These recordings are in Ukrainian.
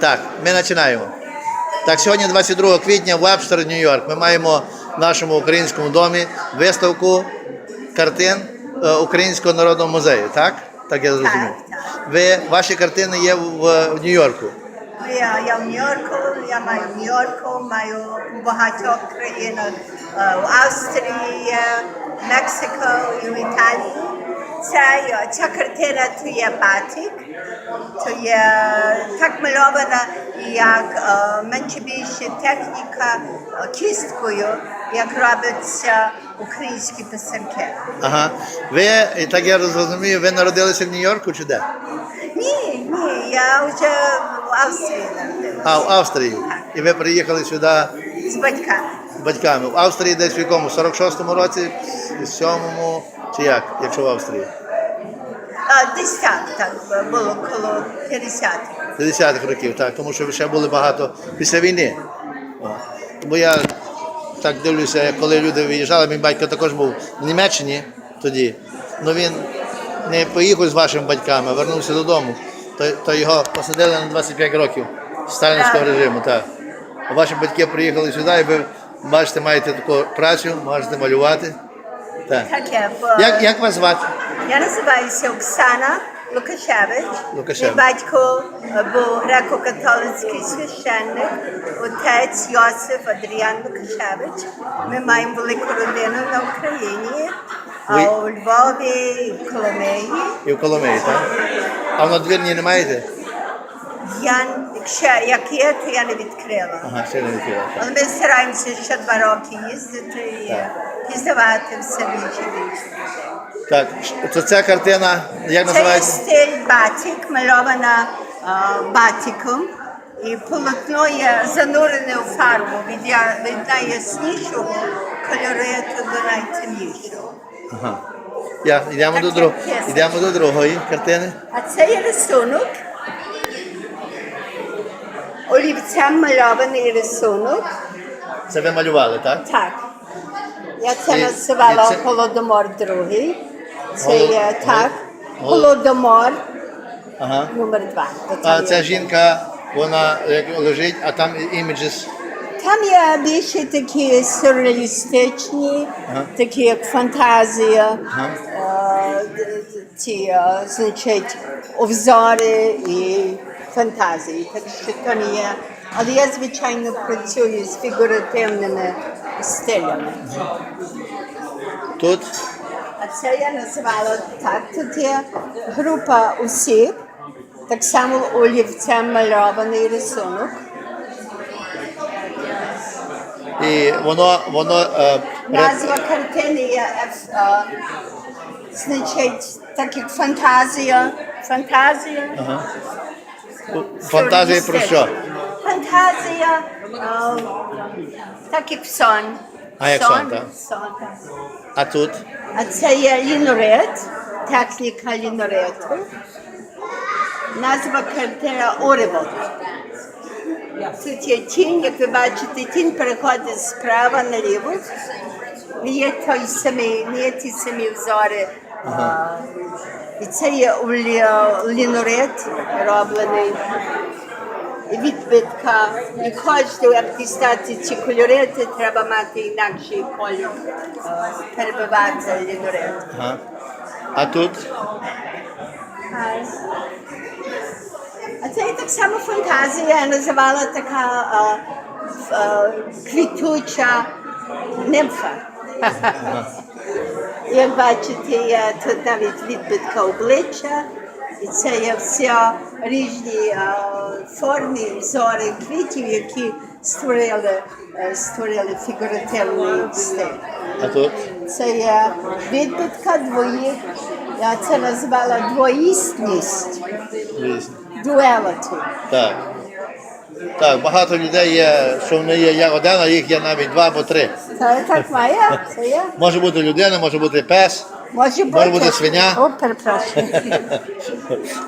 Так, ми починаємо. Так, сьогодні 22 квітня, Вебстер, Нью-Йорк. Ми маємо в нашому українському домі виставку картин е, Українського народного музею. Так? Так я зрозумів. Ви, ваші картини є в, в Нью-Йорку. Я, я в Нью-Йорку, я маю в Нью-Йорку, маю у багатьох країнах е, в Австрії, Мексико і в Італії. Ця, е, ця картина то є батик, то є так мальована, як е, менше більше техніка е, кісткою, як робляться українські писанки. Ага. Ви, так я розумію, ви народилися в Нью-Йорку чи де? Ні, ні, я вже в Австрії народилася. А, в Австрії. І ви приїхали сюди з батьками. з батьками. В Австрії десь в якому? 46-му році, 7-му, чи як, якщо в Австрії? А, десь так, так було коло 50-х. 50-х років, так, тому що ще були багато після війни. О. Бо я так дивлюся, як коли люди виїжджали, мій батько також був в Німеччині тоді. Ну він не поїхав з вашими батьками, вернувся додому. То, то його посадили на 25 років сталінського режиму. Так. А ваші батьки приїхали сюди, і ви бачите, маєте таку працю, можете малювати. Так. Таке, бо Як, як вас звати? я називаюся Оксана Лукашевич. Лукашевич. Мій батько е, був греко-католицький священник, отець Йосиф Адріан Лукашевич. Ми маємо велику родину на Україні, а Ви- у Львові, і в Коломиї. І в Коломиї, так? А в надвірні не маєте? Я, якщо як є, то я не відкрила. Ага, ще не відкрила. Але ми стараємося ще два роки їздити і пізнавати все більше і більше людей. Так, то ця картина, як Це є називається? стиль батик, мальована а, батиком. І полотно є занурене у фарбу від, я- від найяснішого кольориту до найтемнішого. Ага. Я, йдемо, Так, до друг... як є. йдемо до другої картини. А це є рисунок. Олівцем мальований рисунок. Це ви малювали, так? Так. Я це І- називала це- Голодомор другий. Це є так. Голодомор Ага. номер два. А ця жінка, вона лежить, а там іміджес. Там є більше такі сюрреалістичні, Ага. такі як фантазія, Ага. е, д- д- ті, е, значить, обзори і фантазії. Так що то не є. Але я, звичайно, працюю з фігуративними стилями. Тут А це я називала так. Тут є група осіб, так само олівцем мальований рисунок. і воно, воно е, Назва картини є еф- е, значить, так як фантазія. Фантазія. ага. фантазії про що? Фантазія, е, так як сон. А, як сон, так. сон. А тут А це є лінорит, техніка лінориту. Назва картина Оревод. Тут є тінь, як ви бачите, тінь переходить справа наліво. Не є той самий, не є ті самі взори. А, і це є у лі- роблений відбитка. І як дістати ці кольорити, треба мати інакший колір, перебивати лінорит. ага. А тут А це і так само фантазія, я називала така ф- е, квітуча нимфа. Як бачите, є тут навіть відбитка обличчя, і це є все різні е, форми, взори квітів, які створили, е, створили фігуративний стиль. а тут Це є відбитка двоїх, я це назвала двоїстність, Звісно. duality. Так. Так, багато людей є, що вони є як один, а їх є навіть два або три. Це так має, це є. Може бути людина, може бути пес. Може бути. Може бути свиня. О, перепрошую.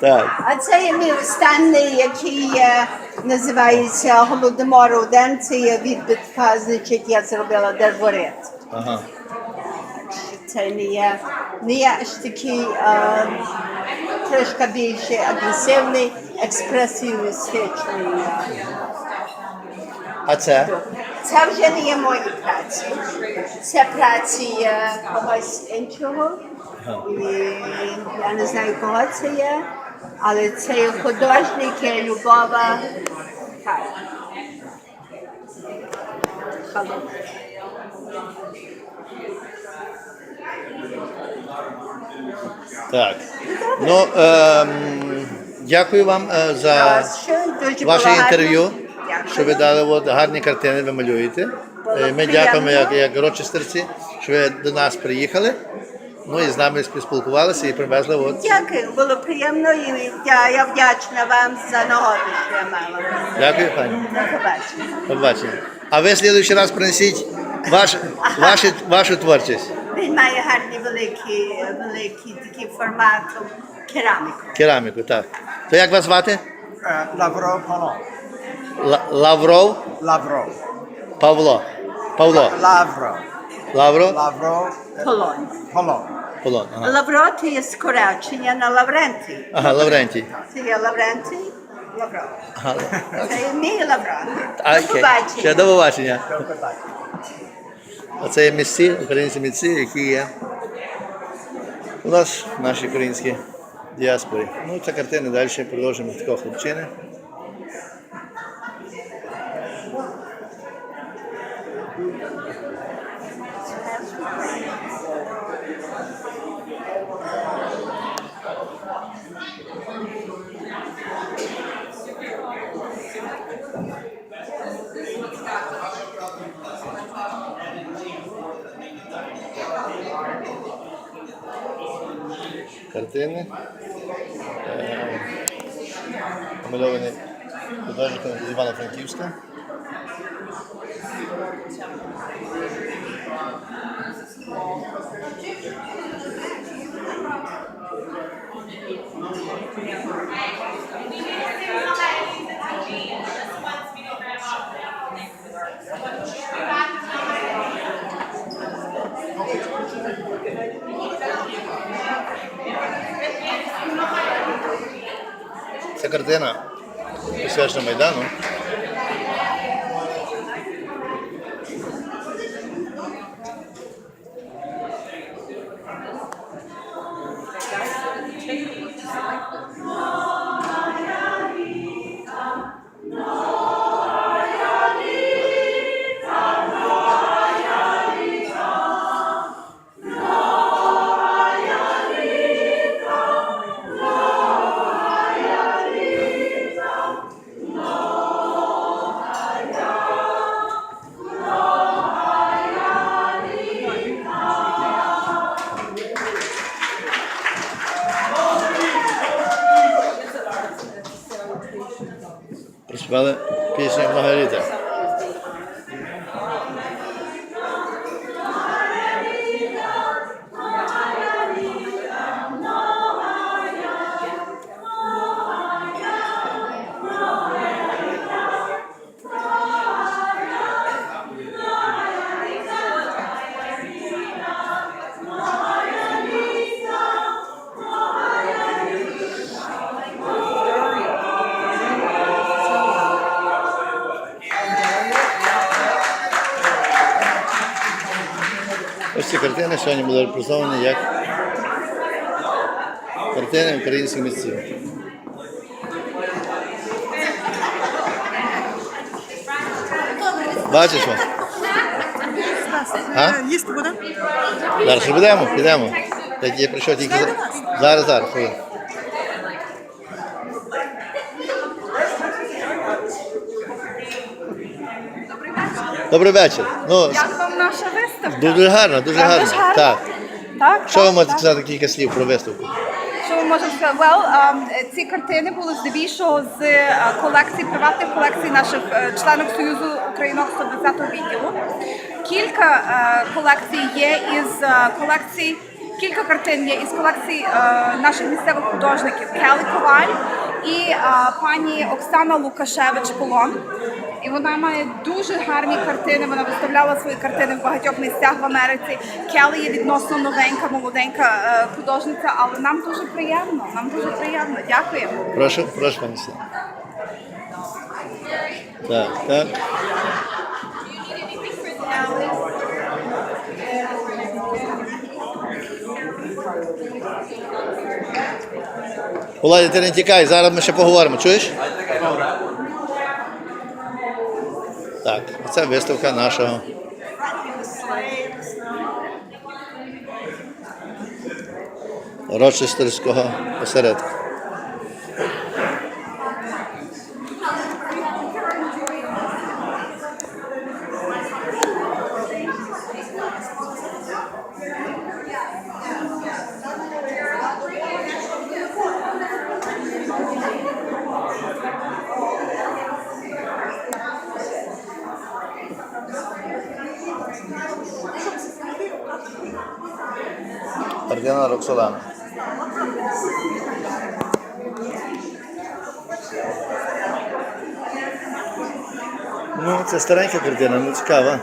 Так. А це є мій останній, який є, називається Голодомор один. Це є відбитка, значить, я зробила дерворит. Ага. Це не є, не є аж такий е, трошки більше агресивний, експресіоністичний. е, А це? Це вже не є мої праці. Це праці е, когось іншого. І я не знаю, кого це є, але це є художник є Любова Хай. Так. Ну, ем, дякую вам е, за ваше інтерв'ю. Що ви дали от, гарні картини, ви малюєте. Е, Ми дякуємо як, як рочестерці, що ви до нас приїхали. Ну і з нами спілкувалися і привезли. От. Дякую, було приємно і я, я вдячна вам за нагоду, що я мала. Дякую, пані. До побачення. А ви в слідуючий раз принесіть ваш, вашу, вашу творчість. Він має гарні великі, великі такі формату кераміку. Кераміку, так. То як вас звати? Е, Лавро Павло. Ла- Лавров Лавро. Павло. Павло. Лавро. Лавро Лавро е, Полонь. Павло. Павло. Ага. Лавро це є скорочення на Лаврентій. ага, Лаврентій. Це є Лаврентій, Лавро. Ага. Це є мій Лавро. До Окей. Ще побачення. до побачення. Оце є місці, українські місці, які є у нас в нашій українській діаспорі. Ну, це картини далі продовжуємо такого хлопчини. Картини. Е, Намальовані художником з Івано-Франківська. Це Gardena. Tu estás na não? It's mother, peace and. Картини сьогодні були репрезентовані як картини українських митців. Бачиш? А? Їсти буде? Зараз будемо, підемо. Так я прийшов тільки за... зараз, зараз. Добрий вечір. Ну, Як вам наша виставка? дуже гарно, дуже Правда гарно. ж гарно? Так. Так, Що ви так, можете так. сказати кілька слів про виставку? Що ми можемо сказати? Well, ем, ці картини були здебільшого з е, колекцій, приватних колекцій наших е, членів Союзу Українок 120-го відділу. Кілька е, колекцій є із е, колекцій, кілька картин є із колекцій е, наших місцевих художників Келі Коваль і е, пані Оксана Лукашевич Полон. І вона має дуже гарні картини. Вона виставляла свої картини в багатьох місцях в Америці. Келі є відносно новенька, молоденька е, художниця, але нам дуже приємно. Нам дуже приємно. Дякуємо. Прошу, прошу, пані. Так, так. Володя, ти не тікай, зараз ми ще поговоримо, чуєш? Так, це виставка нашого Рочестерського осередку. Кардинал Роксолана. Ну, це старенька картина, ну цікава.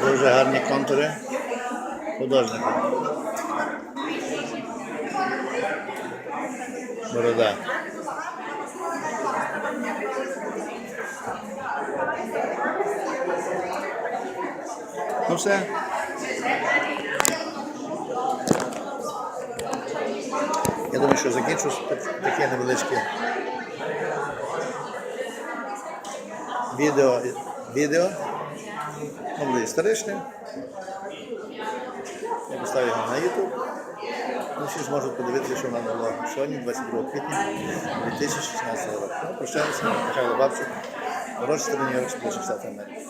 Дуже гарні контури художника. Борода. Ну все. Я думаю, що закінчу таке невеличке відео. відео. Ну, буде історичне. Я поставлю його на YouTube. Ну, всі зможуть подивитися, що в мене було сьогодні, 22 квітня 2016 року. Ну, прощаємося, Михайло Бабчук, Рочестер, Нью-Йорк, Сполучені Штати Америки.